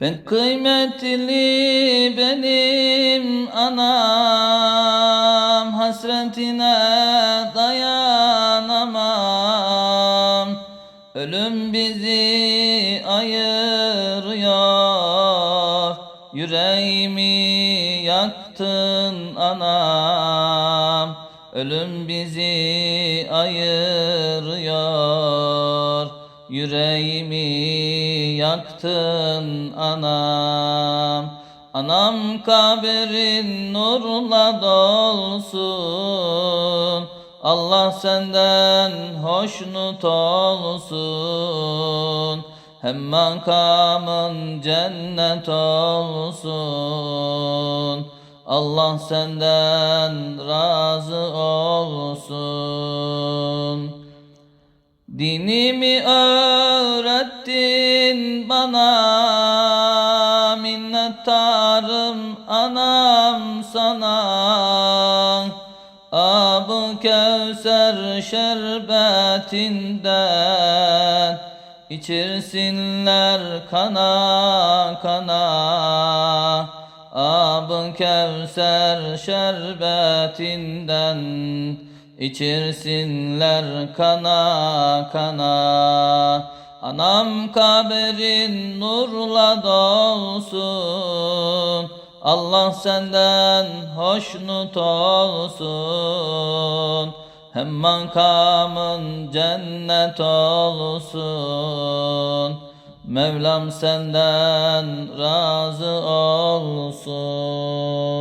Ben kıymetli benim anam Hasretine dayanamam. Ölüm bizi ayırıyor Yüreğimi yaktın anam. Ölüm bizi ayırıyor Yüreğimi yaktın anam. Anam kaberin nurla dolsun. Allah senden hoşnut olsun. Hem makamın cennet olsun. Allah senden razı olsun Dinimi öğrettin bana minnettarım anam sana. Ab-ı Kevser şerbetinden içirsinler kana kana. Ab-ı Kevser şerbetinden içirsinler kana kana. Anam kaberin nurla dolsun. Allah senden hoşnut olsun. Hem makamın cennet olsun. Mevlam senden razı olsun